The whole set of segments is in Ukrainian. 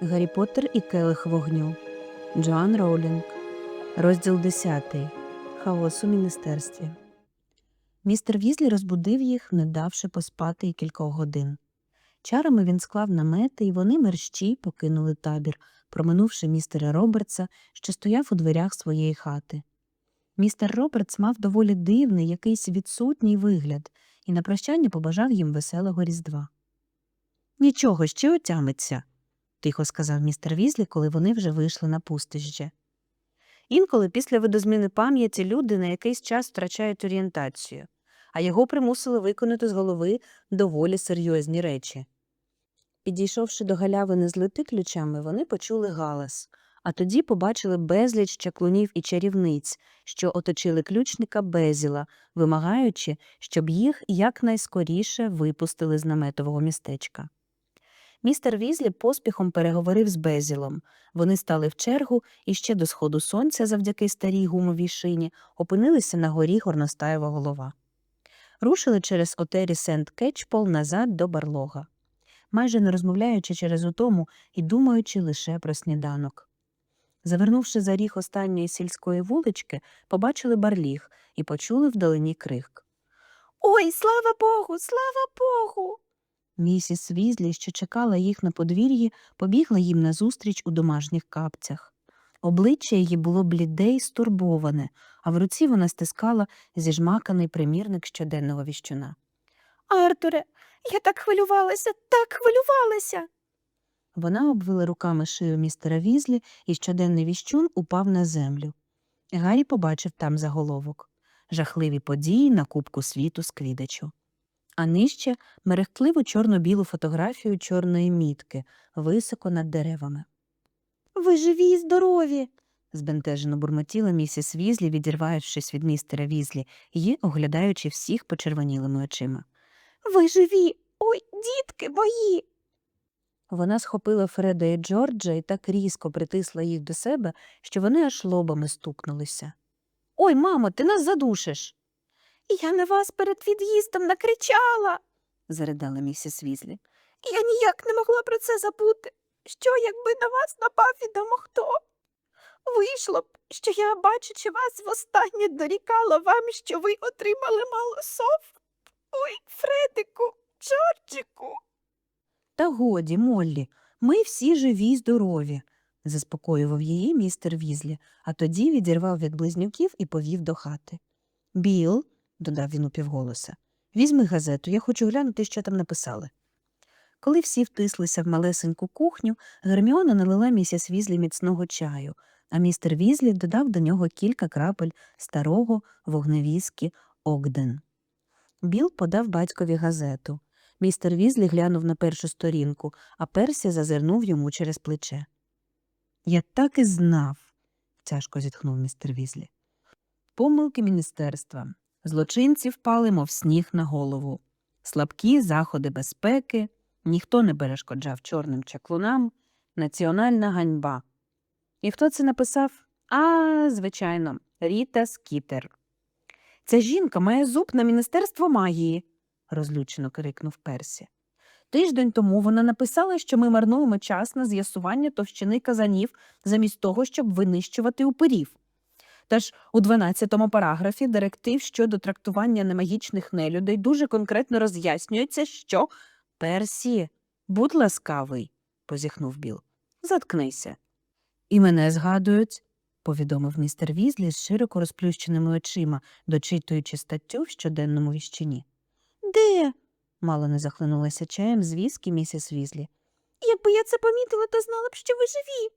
Гаррі Поттер і Келих вогню. Джоан Роулінг. Розділ 10. Хаос у міністерстві. Містер Візлі розбудив їх, не давши поспати й кількох годин. Чарами він склав намети, і вони мерщій покинули табір, проминувши містера Робертса, що стояв у дверях своєї хати. Містер Робертс мав доволі дивний, якийсь відсутній вигляд, і на прощання побажав їм веселого різдва. Нічого, ще отямиться, тихо сказав містер Візлі, коли вони вже вийшли на пустище. Інколи після видозміни пам'яті люди на якийсь час втрачають орієнтацію, а його примусили виконати з голови доволі серйозні речі. Підійшовши до галявини з лити ключами, вони почули галас, а тоді побачили безліч чаклунів і чарівниць, що оточили ключника Безіла, вимагаючи, щоб їх якнайскоріше випустили з наметового містечка. Містер Візлі поспіхом переговорив з Безілом. Вони стали в чергу і ще до сходу сонця, завдяки старій гумовій шині, опинилися на горі горностаєва голова. Рушили через отері Сент Кетчпол назад до барлога, майже не розмовляючи через утому і думаючи лише про сніданок. Завернувши за ріг останньої сільської вулички, побачили барліг і почули вдалині крик. Ой, слава Богу, слава Богу. Місіс Візлі, що чекала їх на подвір'ї, побігла їм назустріч у домашніх капцях. Обличчя її було бліде й стурбоване, а в руці вона стискала зіжмаканий примірник щоденного віщуна. Артуре, я так хвилювалася, так хвилювалася. Вона обвила руками шию містера Візлі, і щоденний віщун упав на землю. Гаррі побачив там заголовок жахливі події на Кубку світу з квідачу. А нижче мерехтливу чорно-білу фотографію чорної мітки, високо над деревами. Ви живі й здорові. збентежено бурмотіла місіс Візлі, відірваючись від містера Візлі і оглядаючи всіх почервонілими очима. Ви живі. Ой, дітки мої. Вона схопила Фреда і Джорджа і так різко притисла їх до себе, що вони аж лобами стукнулися. Ой, мамо, ти нас задушиш. Я на вас перед від'їздом накричала. заридала місіс Візлі. Я ніяк не могла про це забути. Що, якби на вас напав відомо хто? Вийшло б, що я, бачачи вас, востаннє дорікала вам, що ви отримали мало сов. Ой, Фредику, Джорджику. Та годі, Моллі, ми всі живі й здорові, заспокоював її містер Візлі, а тоді відірвав від близнюків і повів до хати. Біл, додав він упівголоса, візьми газету, я хочу глянути, що там написали. Коли всі втислися в малесеньку кухню, Герміона налила місіс Візлі міцного чаю, а містер Візлі додав до нього кілька крапель старого вогневіскі Огден. Біл подав батькові газету. Містер Візлі глянув на першу сторінку, а Персі зазирнув йому через плече. Я так і знав, тяжко зітхнув містер Візлі. Помилки міністерства. Злочинці впали, мов сніг на голову. Слабкі заходи безпеки, ніхто не перешкоджав чорним чаклунам, національна ганьба. І хто це написав? А, звичайно, Ріта Скітер. Ця жінка має зуб на міністерство магії, розлючено крикнув Персі. Тиждень тому вона написала, що ми марнуємо час на з'ясування товщини казанів замість того, щоб винищувати упирів. Тож у 12-му параграфі директив щодо трактування немагічних нелюдей дуже конкретно роз'яснюється, що Персі, будь ласкавий, позіхнув Біл. Заткнися. І мене згадують, повідомив містер Візлі з широко розплющеними очима, дочитуючи статтю в щоденному віщині. Де? Мало не захлинулася чаєм з віскі місіс Візлі. Якби я це помітила, то знала б, що ви живі.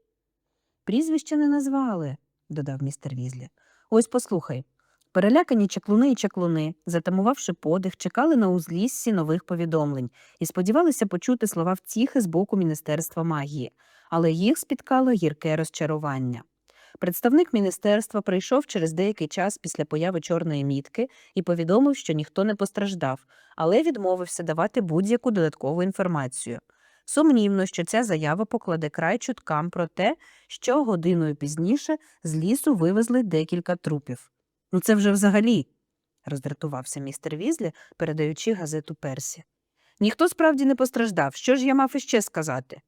Прізвище не назвали, додав містер Візлі. Ось послухай. Перелякані чаклуни і чаклуни, затамувавши подих, чекали на узліссі нових повідомлень і сподівалися почути слова втіхи з боку Міністерства магії, але їх спіткало гірке розчарування. Представник міністерства прийшов через деякий час після появи чорної мітки і повідомив, що ніхто не постраждав, але відмовився давати будь-яку додаткову інформацію. Сумнівно, що ця заява покладе край чуткам про те, що годиною пізніше з лісу вивезли декілька трупів. Ну це вже взагалі, роздратувався містер Візлі, передаючи газету Персі. Ніхто справді не постраждав. Що ж я мав іще сказати?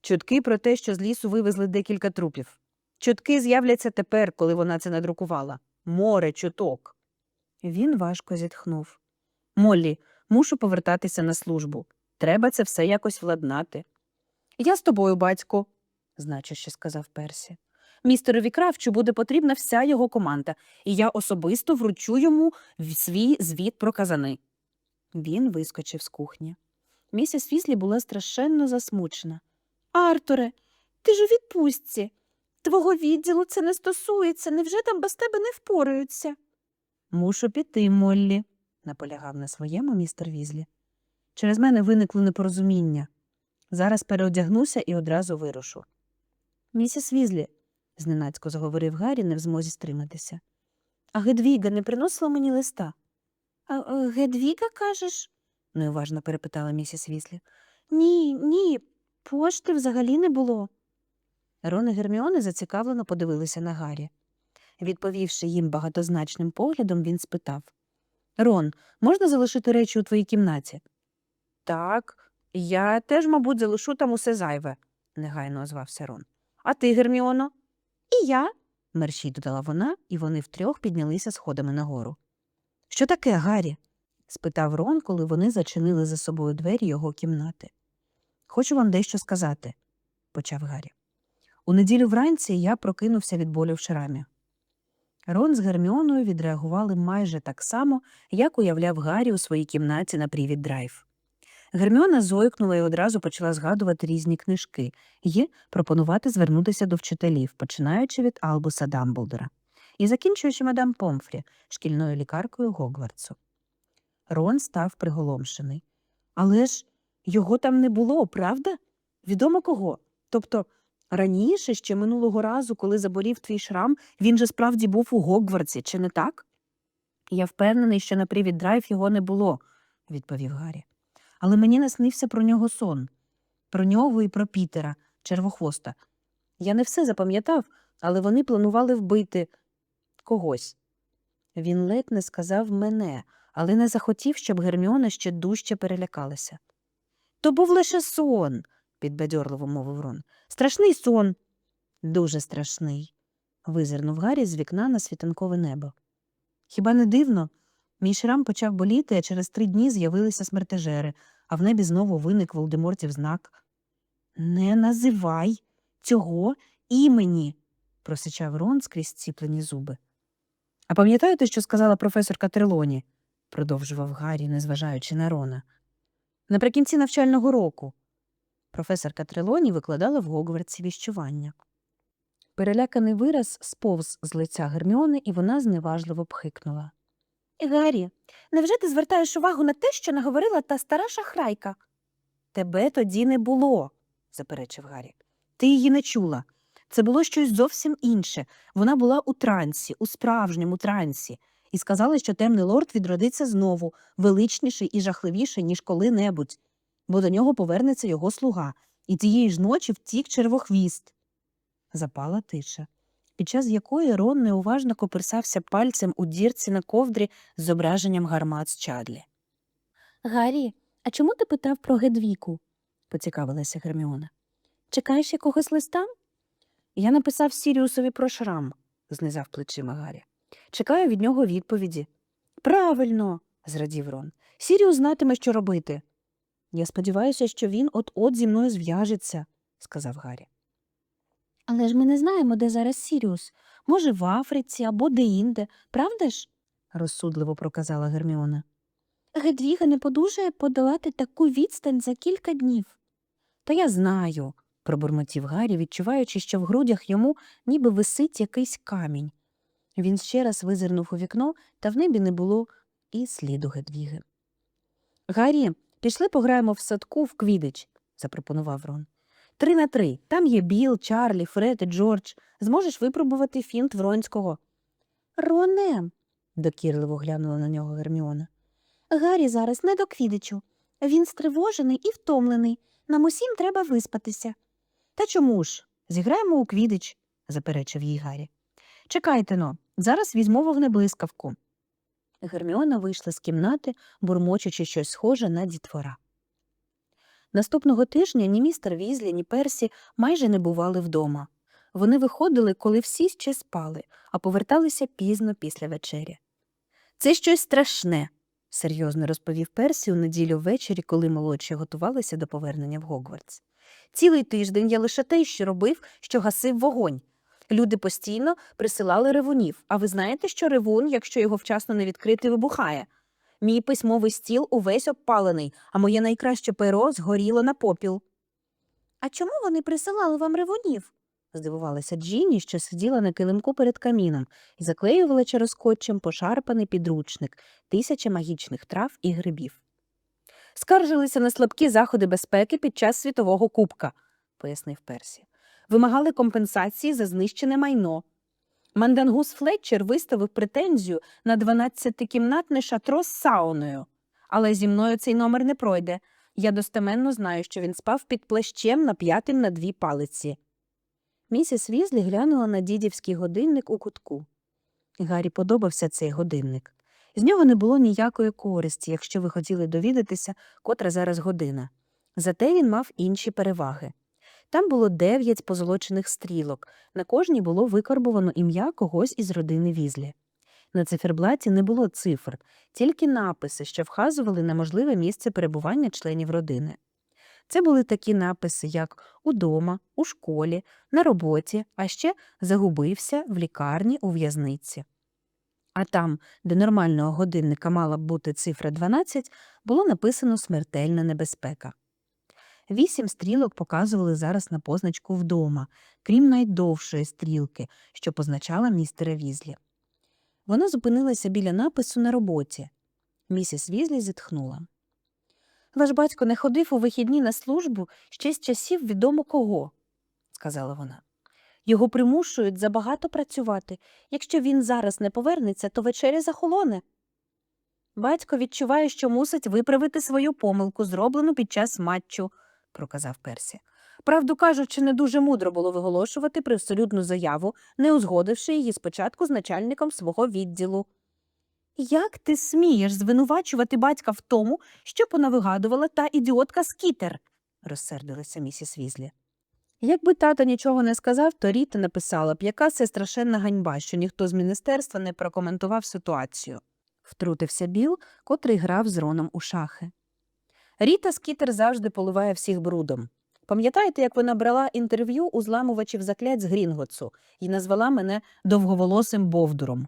Чутки про те, що з лісу вивезли декілька трупів. Чутки з'являться тепер, коли вона це надрукувала. Море чуток. Він важко зітхнув. Моллі, мушу повертатися на службу. Треба це все якось владнати. Я з тобою, батько, значуще сказав Персі. Містерові Кравчу буде потрібна вся його команда, і я особисто вручу йому свій звіт про казани. Він вискочив з кухні. Місіс Віслі була страшенно засмучена. Артуре, ти ж у відпустці. Твого відділу це не стосується. Невже там без тебе не впораються? Мушу піти, Моллі, наполягав на своєму містер Візлі. Через мене виникло непорозуміння. Зараз переодягнуся і одразу вирушу. Місіс Візлі, зненацько заговорив Гаррі, не в змозі стриматися. А Гедвіга не приносила мені листа. А, е, Гедвіга, кажеш? неуважно перепитала місіс Візлі. Ні, ні, пошти взагалі не було. Рон і Герміони зацікавлено подивилися на Гаррі. Відповівши їм багатозначним поглядом, він спитав Рон, можна залишити речі у твоїй кімнаті? Так, я теж, мабуть, залишу там усе зайве, негайно озвався Рон. А ти, Герміоно? І я? мерщій додала вона, і вони втрьох піднялися сходами нагору. Що таке, Гаррі? спитав Рон, коли вони зачинили за собою двері його кімнати. Хочу вам дещо сказати, почав Гаррі. У неділю вранці я прокинувся від болю в шрамі. Рон з Герміоною відреагували майже так само, як уявляв Гаррі у своїй кімнаті на привід драйв. Герміона зойкнула і одразу почала згадувати різні книжки і пропонувати звернутися до вчителів, починаючи від Албуса Дамблдора і закінчуючи мадам Помфрі, шкільною лікаркою Гогвартсу. Рон став приголомшений. Але ж його там не було, правда? Відомо кого? Тобто раніше, ще минулого разу, коли заболів твій шрам, він же справді був у Гогвартсі, чи не так? Я впевнений, що на привід драйв його не було, відповів Гаррі. Але мені наснився про нього сон. Про нього і про Пітера, червохвоста. Я не все запам'ятав, але вони планували вбити когось. Він ледь не сказав мене, але не захотів, щоб Герміона ще дужче перелякалася. То був лише сон, підбадьорливо мовив Рон. Страшний сон. Дуже страшний. визирнув Гаррі з вікна на світанкове небо. Хіба не дивно? Мій шрам почав боліти, а через три дні з'явилися смертежери, а в небі знову виник Волдемортів знак. Не називай цього імені, просичав Рон скрізь ціплені зуби. А пам'ятаєте, що сказала професорка Трелоні? продовжував Гаррі, незважаючи на Рона. Наприкінці навчального року. Професорка Трелоні викладала в Гогвартсі віщування. Переляканий вираз сповз з лиця Герміони, і вона зневажливо пхикнула. Гаррі, невже ти звертаєш увагу на те, що наговорила та стара шахрайка? Тебе тоді не було, заперечив Гаррі. Ти її не чула. Це було щось зовсім інше. Вона була у трансі, у справжньому трансі, і сказала, що темний лорд відродиться знову, величніший і жахливіший, ніж коли-небудь, бо до нього повернеться його слуга, і тієї ж ночі втік червохвіст. Запала тиша, під час якої Рон неуважно коперсався пальцем у дірці на ковдрі з зображенням гармат з Чадлі. Гаррі, а чому ти питав про Гедвіку? поцікавилася Герміона. Чекаєш якогось листа? Я написав Сіріусові про шрам, знизав плечима Гаррі. Чекаю від нього відповіді. Правильно, зрадів Рон. Сіріус знатиме, що робити. Я сподіваюся, що він от-от зі мною зв'яжеться, сказав Гаррі. Але ж ми не знаємо, де зараз Сіріус. Може, в Африці або де-інде, правда ж? розсудливо проказала Герміона. Гедвіга не подужає подолати таку відстань за кілька днів. Та я знаю, пробурмотів Гаррі, відчуваючи, що в грудях йому ніби висить якийсь камінь. Він ще раз визирнув у вікно, та в небі не було і сліду Гедвіги. Гаррі, пішли пограємо в садку в квідич, запропонував Рон. Три на три. Там є Біл, Чарлі, Фред і Джордж. Зможеш випробувати фінт Вронського. Роне, докірливо глянула на нього Герміона. Гаррі зараз не до квідичу. Він стривожений і втомлений. Нам усім треба виспатися. Та чому ж? Зіграємо у квідич, заперечив їй Гаррі. Чекайте но, зараз візьму вогнеблискавку. Герміона вийшла з кімнати, бурмочучи щось схоже на дітвора. Наступного тижня ні містер Візлі, ні Персі майже не бували вдома. Вони виходили, коли всі ще спали, а поверталися пізно після вечері. Це щось страшне, серйозно розповів Персі у неділю ввечері, коли молодші готувалися до повернення в Гогвартс. Цілий тиждень я лише те, що робив, що гасив вогонь. Люди постійно присилали ревунів, а ви знаєте, що ревун, якщо його вчасно не відкрити, вибухає. Мій письмовий стіл увесь обпалений, а моє найкраще перо згоріло на попіл. А чому вони присилали вам ревунів? здивувалася Джіні, що сиділа на килимку перед каміном і заклеювала через скотчем пошарпаний підручник тисяча магічних трав і грибів. Скаржилися на слабкі заходи безпеки під час світового кубка, пояснив Персі. Вимагали компенсації за знищене майно. Мандангус Флетчер виставив претензію на 12-кімнатне шатро з сауною. Але зі мною цей номер не пройде. Я достеменно знаю, що він спав під плащем на п'ятим на дві палиці. Місіс Візлі глянула на дідівський годинник у кутку. Гаррі подобався цей годинник. З нього не було ніякої користі, якщо ви хотіли довідатися, котра зараз година. Зате він мав інші переваги. Там було дев'ять позолочених стрілок, на кожній було викарбовано ім'я когось із родини Візлі. На циферблаті не було цифр, тільки написи, що вказували на можливе місце перебування членів родини. Це були такі написи, як удома, у школі, на роботі, а ще загубився в лікарні у в'язниці. А там, де нормального годинника мала б бути цифра 12, було написано смертельна небезпека. Вісім стрілок показували зараз на позначку вдома, крім найдовшої стрілки, що позначала містера Візлі. Вона зупинилася біля напису на роботі. Місіс Візлі зітхнула. Ваш батько не ходив у вихідні на службу ще з часів відомо кого, сказала вона. Його примушують забагато працювати. Якщо він зараз не повернеться, то вечеря захолоне. Батько відчуває, що мусить виправити свою помилку, зроблену під час матчу, проказав Персі. Правду кажучи, не дуже мудро було виголошувати привселюдну заяву, не узгодивши її спочатку з начальником свого відділу. Як ти смієш звинувачувати батька в тому, що понавигадувала та ідіотка Скітер? розсердилася місіс Візлі. Якби тато нічого не сказав, то Ріта написала б, яка це страшенна ганьба, що ніхто з міністерства не прокоментував ситуацію. Втрутився Біл, котрий грав з Роном у шахи. Ріта Скітер завжди поливає всіх брудом. Пам'ятаєте, як вона брала інтерв'ю у зламувачів заклять з Грінготсу і назвала мене довговолосим бовдуром?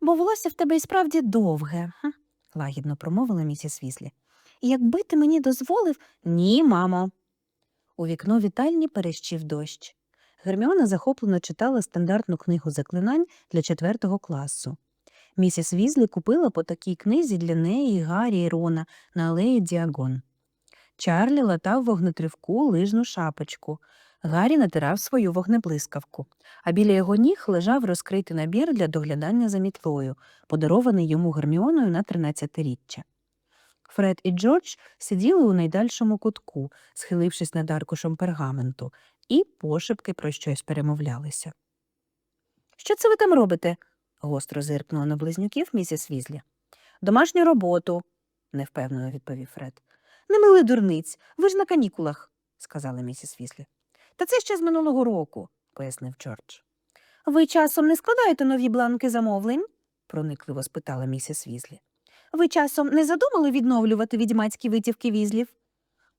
Бо волосся в тебе і справді довге, лагідно промовила місіс Віслі. Якби ти мені дозволив. Ні, мамо. У вікно вітальні перещив дощ. Герміона захоплено читала стандартну книгу заклинань для четвертого класу. Місіс Візлі купила по такій книзі для неї, Гаррі і Рона на алеї Діагон. Чарлі латав вогнетривку лижну шапочку. Гаррі натирав свою вогнеблискавку, а біля його ніг лежав розкритий набір для доглядання за мітлою, подарований йому Герміоною на 13-річчя. Фред і Джордж сиділи у найдальшому кутку, схилившись над аркушем пергаменту, і пошепки про щось перемовлялися. Що це ви там робите? Гостро зиркнула на близнюків місіс Візлі. Домашню роботу, невпевнено відповів Фред. Не мили дурниць, ви ж на канікулах, сказала місіс Візлі. Та це ще з минулого року, пояснив Джордж. Ви часом не складаєте нові бланки замовлень? проникливо спитала місіс Візлі. Ви часом не задумали відновлювати відьмацькі витівки візлів?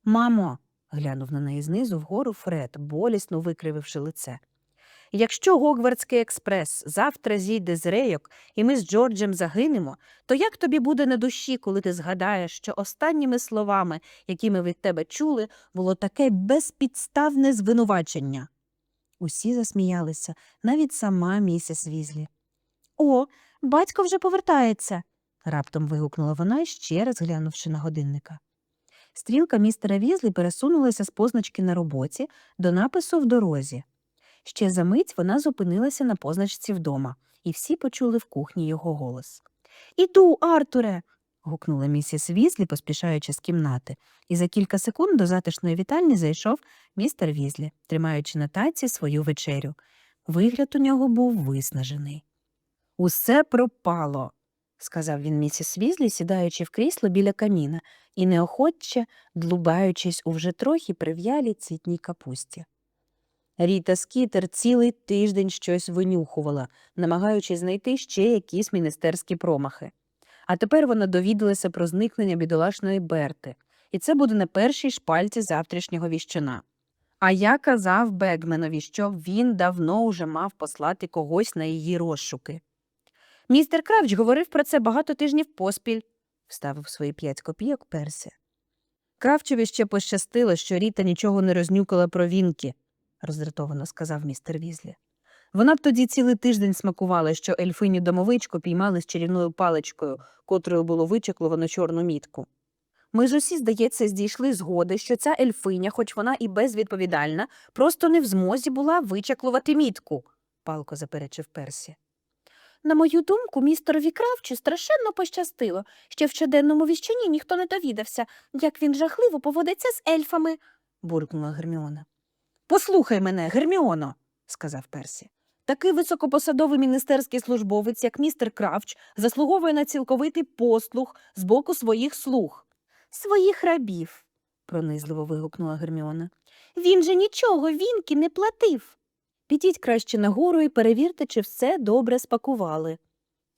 Мамо, глянув на неї знизу вгору Фред, болісно викрививши лице. Якщо Гогвардський експрес завтра зійде з рейок, і ми з Джорджем загинемо, то як тобі буде на душі, коли ти згадаєш, що останніми словами, які ми від тебе чули, було таке безпідставне звинувачення? Усі засміялися, навіть сама місіс Візлі. О, батько вже повертається. раптом вигукнула вона, ще раз глянувши на годинника. Стрілка містера Візлі пересунулася з позначки на роботі до напису в дорозі. Ще за мить вона зупинилася на позначці вдома, і всі почули в кухні його голос. Іду, Артуре. гукнула місіс Візлі, поспішаючи з кімнати, і за кілька секунд до затишної вітальні зайшов містер Візлі, тримаючи на таці свою вечерю. Вигляд у нього був виснажений. Усе пропало, сказав він місіс Візлі, сідаючи в крісло біля каміна і неохоче длубаючись у вже трохи прив'ялій цвітній капусті. Ріта Скітер цілий тиждень щось винюхувала, намагаючись знайти ще якісь міністерські промахи. А тепер вона довідалася про зникнення бідолашної Берти, і це буде на першій шпальці завтрашнього віщина. А я казав Бегменові, що він давно уже мав послати когось на її розшуки. Містер Кравч говорив про це багато тижнів поспіль, вставив свої п'ять копійок Персі. Кравчеві ще пощастило, що Ріта нічого не рознюкала про вінки, роздратовано сказав містер Візлі. Вона б тоді цілий тиждень смакувала, що ельфиню домовичку піймали з чарівною паличкою, котрою було вичекловано чорну мітку. Ми ж усі, здається, здійшли згоди, що ця ельфиня, хоч вона і безвідповідальна, просто не в змозі була вичеклувати мітку, палко заперечив Персі. На мою думку, містерові Кравчу страшенно пощастило, що в щоденному віщині ніхто не довідався, як він жахливо поводиться з ельфами, буркнула Герміона. Послухай мене, Герміоно, сказав Персі. Такий високопосадовий міністерський службовець, як містер Кравч, заслуговує на цілковитий послух з боку своїх слуг. Своїх рабів, пронизливо вигукнула Герміона. Він же нічого вінки не платив. Підіть краще нагору і перевірте, чи все добре спакували,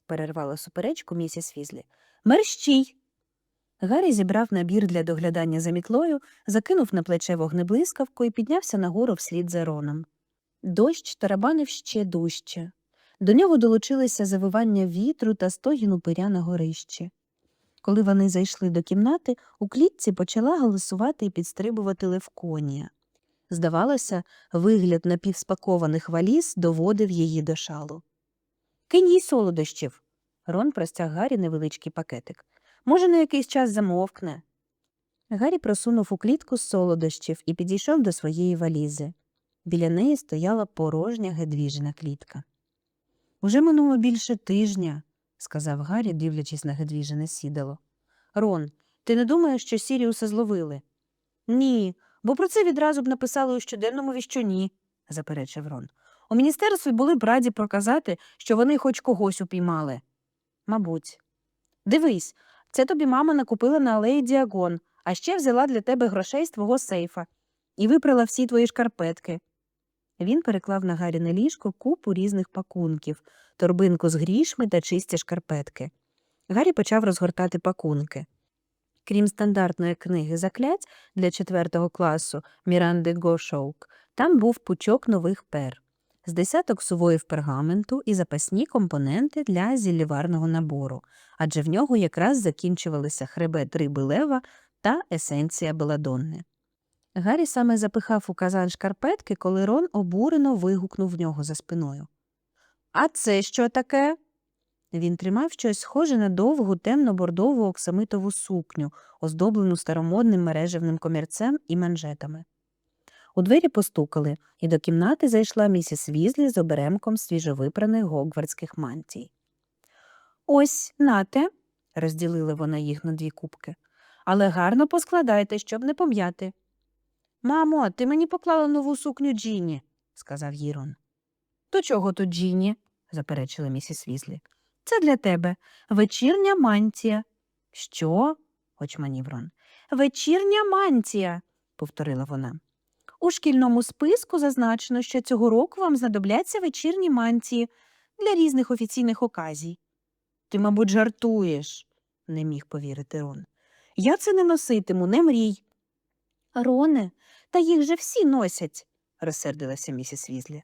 перервала суперечку місіс Візлі. Мерщій. Гаррі зібрав набір для доглядання за мітлою, закинув на плече вогнеблискавку і піднявся нагору вслід за Роном. Дощ тарабанив ще дужче. До нього долучилися завивання вітру та стогін упиря на горищі. Коли вони зайшли до кімнати, у клітці почала галасувати і підстрибувати левконія. Здавалося, вигляд напівспакованих валіз доводив її до шалу. Кинь їй солодощів. Рон простяг Гаррі невеличкий пакетик. Може, на якийсь час замовкне. Гаррі просунув у клітку солодощів і підійшов до своєї валізи. Біля неї стояла порожня гедвіжина клітка. Уже минуло більше тижня, сказав Гаррі, дивлячись на гедвіжине сідало. Рон, ти не думаєш, що Сіріуса зловили? Ні, бо про це відразу б написали у щоденному віщуні, заперечив Рон. У міністерстві були б раді проказати, що вони хоч когось упіймали. Мабуть. Дивись, це тобі мама накупила на алеї Діагон, а ще взяла для тебе грошей з твого сейфа і випрала всі твої шкарпетки. Він переклав на Гаріне ліжко купу різних пакунків, торбинку з грішми та чисті шкарпетки. Гаррі почав розгортати пакунки. Крім стандартної книги заклять для четвертого класу Міранди Гошоук, там був пучок нових пер, з десяток сувоїв пергаменту і запасні компоненти для зілліварного набору, адже в нього якраз закінчувалися хребет риби лева та есенція беладонни. Гаррі саме запихав у казан шкарпетки, коли Рон обурено вигукнув в нього за спиною. А це що таке? Він тримав щось схоже на довгу темно-бордову оксамитову сукню, оздоблену старомодним мережевним комірцем і манжетами. У двері постукали, і до кімнати зайшла місіс Візлі з оберемком свіжовипраних гогвардських мантій. Ось, нате, розділила вона їх на дві кубки. Але гарно поскладайте, щоб не пом'яти. Мамо, ти мені поклала нову сукню Джіні, сказав їй Рон. До чого тут Джіні? заперечила місіс Візлі. Це для тебе вечірня мантія. Що? очманів Рон. Вечірня мантія, повторила вона. У шкільному списку зазначено, що цього року вам знадобляться вечірні мантії для різних офіційних оказій. Ти, мабуть, жартуєш, не міг повірити Рон. Я це не носитиму, не мрій. Роне, та їх же всі носять, розсердилася місіс Візлі.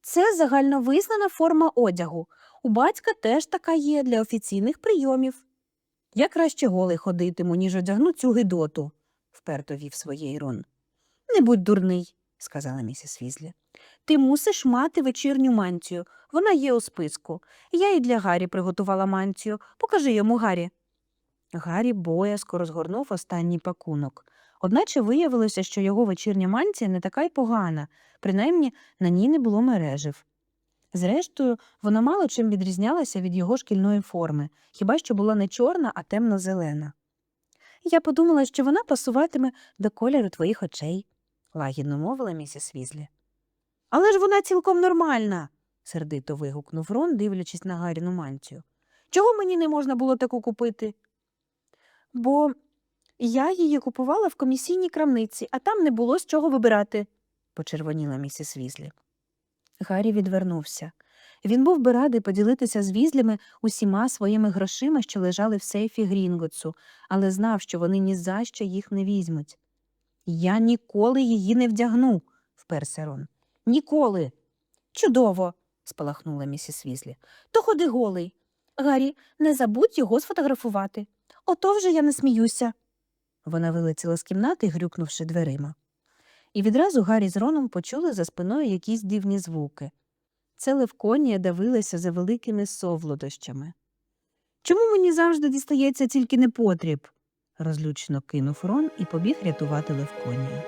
Це загальновизнана форма одягу. У батька теж така є для офіційних прийомів. Я краще голий ходитиму, ніж одягну цю гидоту, вперто вів своєї Рон. Не будь дурний, сказала місіс Візлі. Ти мусиш мати вечірню мантію. Вона є у списку. Я і для Гаррі приготувала мантію. Покажи йому Гаррі. Гаррі боязко розгорнув останній пакунок. Одначе виявилося, що його вечірня мантія не така й погана, принаймні на ній не було мережив. Зрештою, вона мало чим відрізнялася від його шкільної форми, хіба що була не чорна, а темно-зелена. Я подумала, що вона пасуватиме до кольору твоїх очей, лагідно мовила місіс Візлі. Але ж вона цілком нормальна, сердито вигукнув Рон, дивлячись на Гаріну мантію. Чого мені не можна було таку купити? Бо я її купувала в комісійній крамниці, а там не було з чого вибирати. почервоніла місіс Візлі. Гаррі відвернувся. Він був би радий поділитися з візлями усіма своїми грошима, що лежали в сейфі Грінготсу, але знав, що вони ні за що їх не візьмуть. Я ніколи її не вдягну, вперся Рон. Ніколи. Чудово. спалахнула місіс Візлі. То ходи голий. Гаррі, не забудь його сфотографувати. Ото вже я не сміюся. Вона вилетіла з кімнати, грюкнувши дверима. І відразу Гаррі з Роном почули за спиною якісь дивні звуки. Це Левконія давилася за великими совлодощами. Чому мені завжди дістається тільки непотріб? Розлючено кинув Рон і побіг рятувати Левконію.